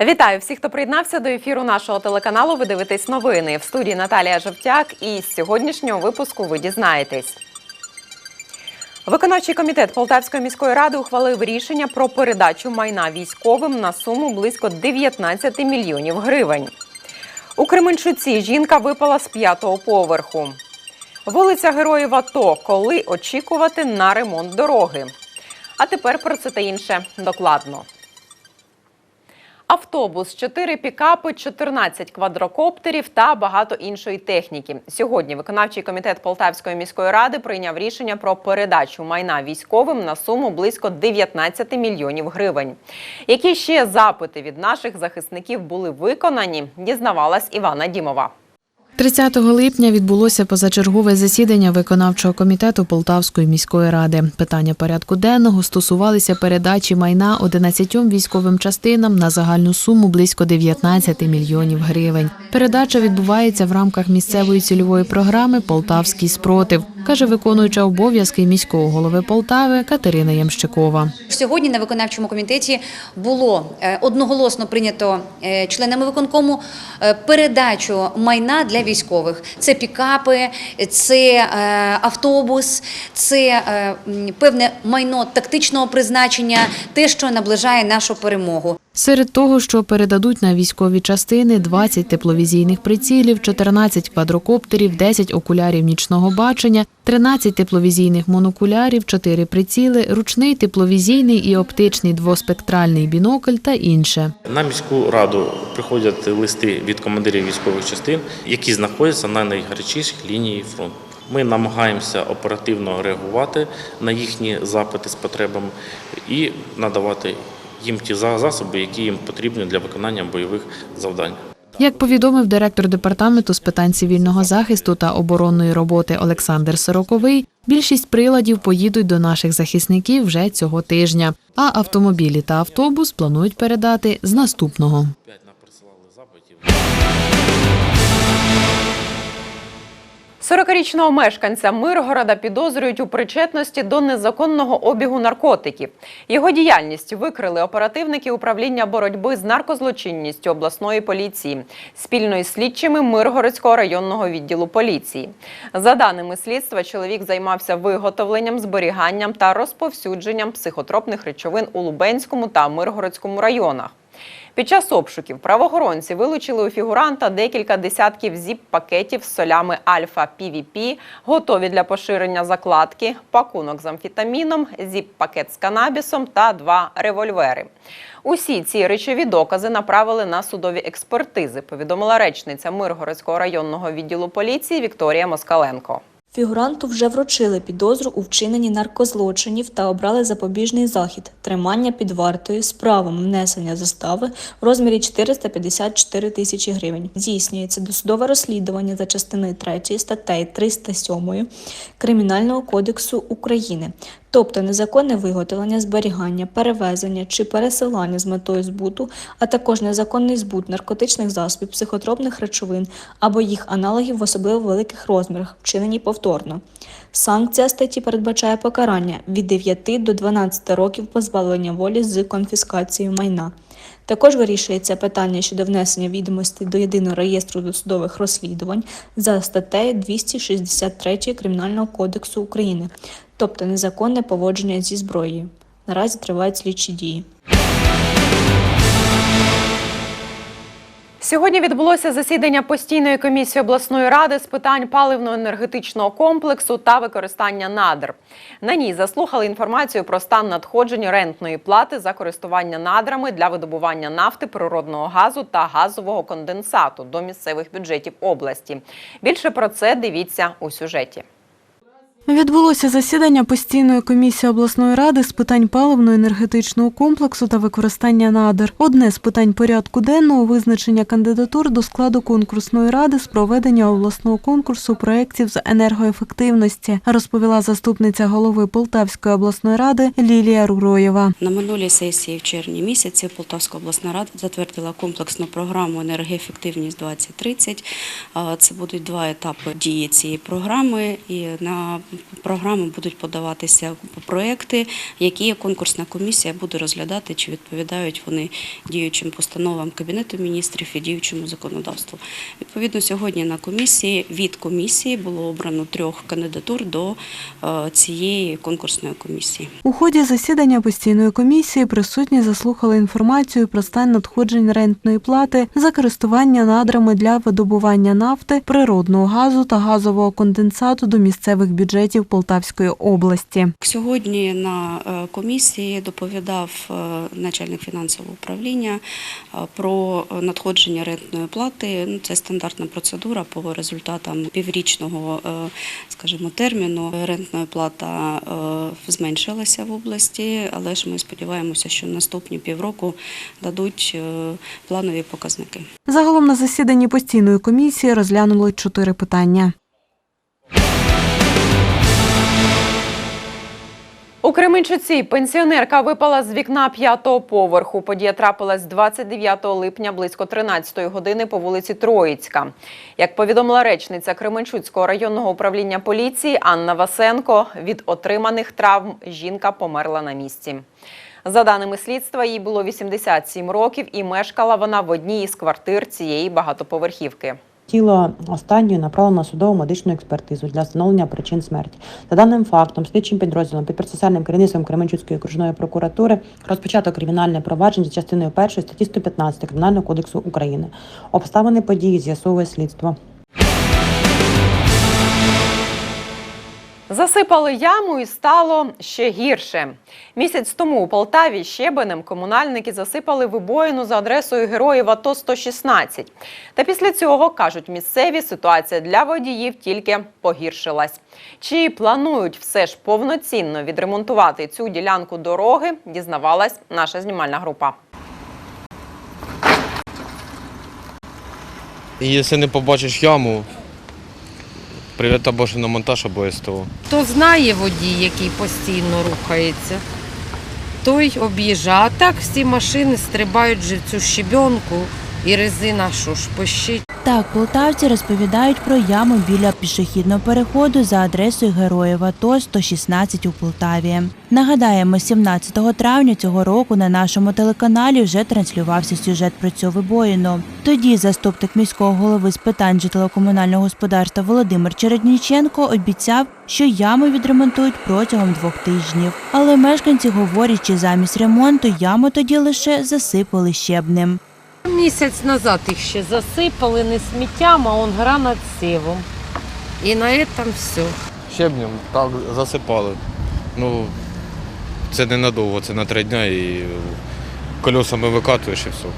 Вітаю всіх, хто приєднався до ефіру нашого телеканалу. Ви дивитесь новини в студії Наталія Жовтяк. І з сьогоднішнього випуску ви дізнаєтесь. Виконавчий комітет Полтавської міської ради ухвалив рішення про передачу майна військовим на суму близько 19 мільйонів гривень. У Кременчуці жінка випала з п'ятого поверху. Вулиця Героїв АТО. Коли очікувати на ремонт дороги? А тепер про це та інше докладно. Автобус, 4 пікапи, 14 квадрокоптерів та багато іншої техніки. Сьогодні виконавчий комітет Полтавської міської ради прийняв рішення про передачу майна військовим на суму близько 19 мільйонів гривень. Які ще запити від наших захисників були виконані, дізнавалась Івана Дімова. 30 липня відбулося позачергове засідання виконавчого комітету Полтавської міської ради. Питання порядку денного стосувалися передачі майна 11 військовим частинам на загальну суму близько 19 мільйонів гривень. Передача відбувається в рамках місцевої цільової програми Полтавський спротив, каже виконуюча обов'язки міського голови Полтави Катерина Ямщикова. Сьогодні на виконавчому комітеті було е, одноголосно прийнято е, членами виконкому е, передачу майна для військових. Це пікапи, це е, автобус, це е, певне майно тактичного призначення, те, що наближає нашу перемогу. Серед того, що передадуть на військові частини 20 тепловізійних прицілів, 14 квадрокоптерів, 10 окулярів нічного бачення, 13 тепловізійних монокулярів, 4 приціли, ручний тепловізійний і оптичний двоспектральний бінокль та інше. На міську раду приходять листи від командирів військових частин, які знаходяться на найгарячішій лінії фронту. Ми намагаємося оперативно реагувати на їхні запити з потребами і надавати їм ті за- засоби, які їм потрібні для виконання бойових завдань. Як повідомив директор департаменту з питань цивільного захисту та оборонної роботи Олександр Сороковий, більшість приладів поїдуть до наших захисників вже цього тижня, а автомобілі та автобус планують передати з наступного. 40-річного мешканця Миргорода підозрюють у причетності до незаконного обігу наркотиків. Його діяльність викрили оперативники управління боротьби з наркозлочинністю обласної поліції спільно із слідчими Миргородського районного відділу поліції. За даними слідства, чоловік займався виготовленням, зберіганням та розповсюдженням психотропних речовин у Лубенському та Миргородському районах. Під час обшуків правоохоронці вилучили у фігуранта декілька десятків зіп-пакетів з солями альфа-півіпі, готові для поширення закладки, пакунок з амфетаміном, зіп-пакет з канабісом та два револьвери. Усі ці речові докази направили на судові експертизи, повідомила речниця Миргородського районного відділу поліції Вікторія Москаленко. Фігуранту вже вручили підозру у вчиненні наркозлочинів та обрали запобіжний захід тримання під вартою з правом внесення застави в розмірі 454 тисячі гривень. Здійснюється досудове розслідування за частиною 3 статей 307 Кримінального кодексу України, тобто незаконне виготовлення, зберігання, перевезення чи пересилання з метою збуту, а також незаконний збут наркотичних засобів, психотропних речовин або їх аналогів в особливо великих розмірах, вчинені повторно. Санкція статті передбачає покарання від 9 до 12 років позбавлення волі з конфіскацією майна. Також вирішується питання щодо внесення відомостей до єдиного реєстру досудових розслідувань за статтею 263 Кримінального кодексу України, тобто незаконне поводження зі зброєю. Наразі тривають слідчі дії. Сьогодні відбулося засідання постійної комісії обласної ради з питань паливно-енергетичного комплексу та використання надр. На ній заслухали інформацію про стан надходжень рентної плати за користування надрами для видобування нафти, природного газу та газового конденсату до місцевих бюджетів області. Більше про це дивіться у сюжеті. Відбулося засідання постійної комісії обласної ради з питань паливно-енергетичного комплексу та використання надр. Одне з питань порядку денного визначення кандидатур до складу конкурсної ради з проведення обласного конкурсу проєктів з енергоефективності, розповіла заступниця голови Полтавської обласної ради Лілія Руроєва. На минулій сесії в червні місяці Полтавська обласна рада затвердила комплексну програму енергоефективність 2030. А, Це будуть два етапи дії цієї програми. І на програми будуть подаватися проекти, які конкурсна комісія буде розглядати, чи відповідають вони діючим постановам Кабінету міністрів і діючому законодавству. Відповідно, сьогодні на комісії від комісії було обрано трьох кандидатур до е, цієї конкурсної комісії. У ході засідання постійної комісії присутні заслухали інформацію про стан надходжень рентної плати за користування надрами для видобування нафти, природного газу та газового конденсату до місцевих бюджетів Полтавської області. Сьогодні на е, комісії доповідав е, начальник фінансового управління е, про надходження рентної плати. Ну, Це стандартна процедура по результатам піврічного, скажімо, терміну. Рентна плата зменшилася в області, але ж ми сподіваємося, що наступні півроку дадуть планові показники. Загалом на засіданні постійної комісії розглянули чотири питання. У Кременчуці пенсіонерка випала з вікна п'ятого поверху. Подія трапилась 29 липня близько 13 години по вулиці Троїцька. Як повідомила речниця Кременчуцького районного управління поліції Анна Васенко, від отриманих травм жінка померла на місці. За даними слідства, їй було 87 років і мешкала вона в одній із квартир цієї багатоповерхівки. Тіло останньої направлено на судово медичну експертизу для встановлення причин смерті. За даним фактом, слідчим підрозділом під процесуальним керівництвом Кременчуцької окружної прокуратури розпочато кримінальне провадження за частиною 1 статті 115 Кримінального кодексу України. Обставини події з'ясовує слідство. Засипали яму і стало ще гірше. Місяць тому у Полтаві щебенем комунальники засипали вибоїну за адресою героїв АТО 116. Та після цього, кажуть місцеві, ситуація для водіїв тільки погіршилась. Чи планують все ж повноцінно відремонтувати цю ділянку дороги, дізнавалась наша знімальна група. І якщо не побачиш яму, привіт або ж на монтаж або СТО. Хто знає водій, який постійно рухається, той об'їжджає. А так всі машини стрибають вже в цю щебенку і резина що ж пищить. Так, полтавці розповідають про яму біля пішохідного переходу за адресою Героїв АТО 116 у Полтаві. Нагадаємо, 17 травня цього року на нашому телеканалі вже транслювався сюжет про цю вибоїну. Тоді заступник міського голови з питань житлово-комунального господарства Володимир Чередніченко обіцяв, що яму відремонтують протягом двох тижнів. Але мешканці говорять, що замість ремонту яму тоді лише засипали щебнем. Місяць назад їх ще засипали не сміттям, а он гра над сівом. І на цьому все. Щебнем так засипали. Ну, це ненадовго, це на три дня і кольосами викатуєш і все.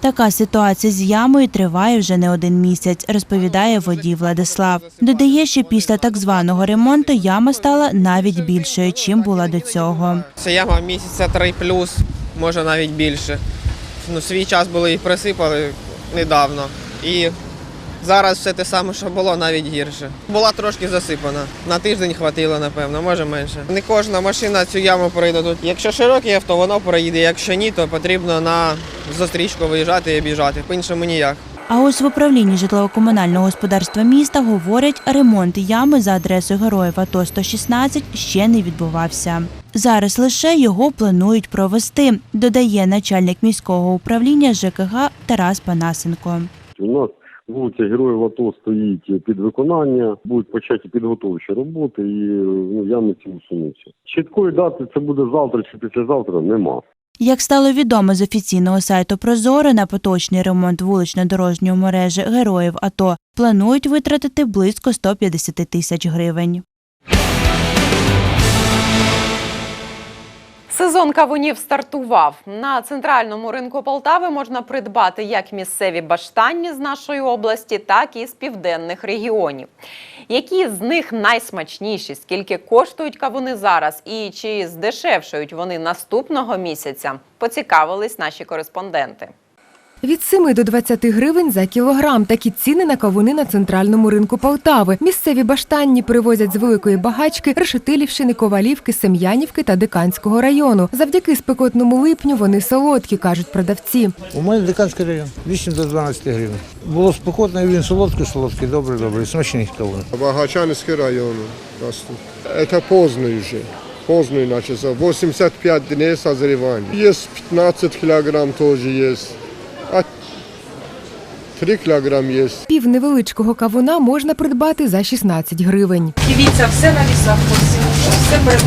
Така ситуація з ямою триває вже не один місяць, розповідає водій Владислав. Додає, що після так званого ремонту яма стала навіть більшою, чим була до цього. Це яма місяця три плюс, може навіть більше. Ну, свій час були і присипали недавно. І зараз все те саме, що було, навіть гірше. Була трошки засипана. На тиждень хватило, напевно, може менше. Не кожна машина цю яму пройде тут. Якщо широкий авто, воно проїде. Якщо ні, то потрібно на зустрічку виїжджати і об'їжджати. По-іншому ніяк. А ось в управлінні житлово-комунального господарства міста говорять, ремонт ями за адресою Героїв АТО 116 ще не відбувався. Зараз лише його планують провести, додає начальник міського управління ЖКГ Тарас Панасенко. У нас вулиця Героїв АТО стоїть під виконання, будуть початі підготовчі роботи і ну, ями ці усунуться. Чіткої дати це буде завтра чи післязавтра нема. Як стало відомо з офіційного сайту Прозоро, на поточний ремонт вулично-дорожньої мережі героїв АТО планують витратити близько 150 тисяч гривень. Сезон кавунів стартував. На центральному ринку Полтави можна придбати як місцеві баштанні з нашої області, так і з південних регіонів. Які з них найсмачніші, скільки коштують кавуни зараз і чи здешевшують вони наступного місяця, поцікавились наші кореспонденти. Від 7 до 20 гривень за кілограм. Такі ціни на кавуни на центральному ринку Полтави. Місцеві баштанні привозять з великої багачки Решетилівщини, Ковалівки, Сем'янівки та Диканського району. Завдяки спекотному липню вони солодкі, кажуть продавці. У мене Диканський район, 8 до 12 гривень. Було спекотно, і він солодкий, солодкий, добрий, добрий, смачний кавун. Багачанський район растут. Это поздний уже. Поздний начался. 85 дней созревания. Есть 15 килограмм тоже есть. А 3 килограмм есть. Пів невеличкого кавуна можна придбати за 16 гривень. Дивіться, все на вісах все перед.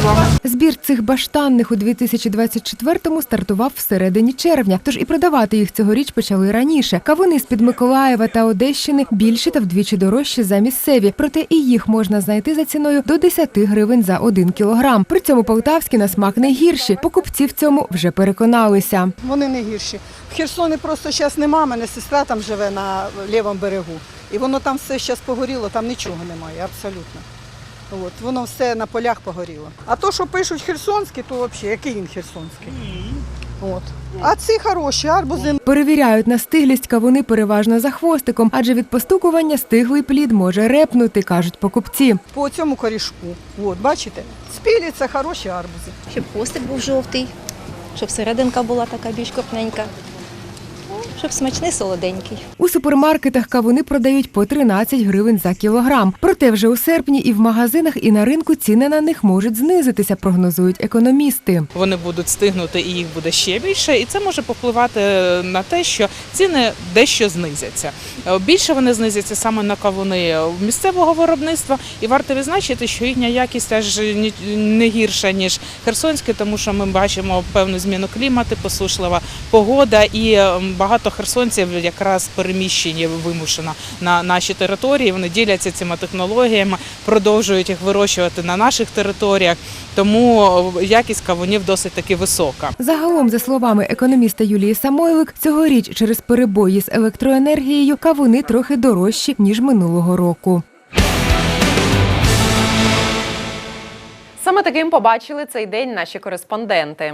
Збір цих баштанних у 2024-му стартував всередині червня, тож і продавати їх цьогоріч почали раніше. Кавуни з-під Миколаєва та Одещини більші та вдвічі дорожчі за місцеві, проте і їх можна знайти за ціною до 10 гривень за 1 кілограм. При цьому полтавські на смак не гірші. Покупці в цьому вже переконалися. Вони не гірші. В Херсоні просто зараз нема, мене сестра там живе на лівому берегу. І воно там все зараз погоріло, там нічого немає, абсолютно. От, воно все на полях погоріло. А то, що пишуть херсонські, то взагалі, який він херсонський? От. А ці хороші, арбузи Перевіряють на стиглість кавуни переважно за хвостиком, адже від постукування стиглий плід може репнути, кажуть покупці. по цьому корішку. От, бачите? Спілі це хороші арбузи. Щоб хвостик був жовтий, щоб серединка була така більш крупненька, щоб смачний солоденький. У супермаркетах кавуни продають по 13 гривень за кілограм. Проте вже у серпні і в магазинах, і на ринку ціни на них можуть знизитися, прогнозують економісти. Вони будуть стигнути і їх буде ще більше, і це може повпливати на те, що ціни дещо знизяться. Е, Більше вони знизяться саме на кавуни місцевого виробництва, і варто відзначити, що їхня якість аж ні- не гірша ніж херсонське, тому що ми бачимо певну зміну клімату, посушлива погода, і е, багато херсонців якраз переміщені вимушено на наші території. Вони діляться цими технологіями, продовжують їх вирощувати на наших територіях. Тому якість кавунів досить таки висока. Загалом, за словами економіста Юлії Самойлик, цьогоріч через перебої з електроенергією кавуни трохи дорожчі ніж минулого року. Саме таким побачили цей день наші кореспонденти.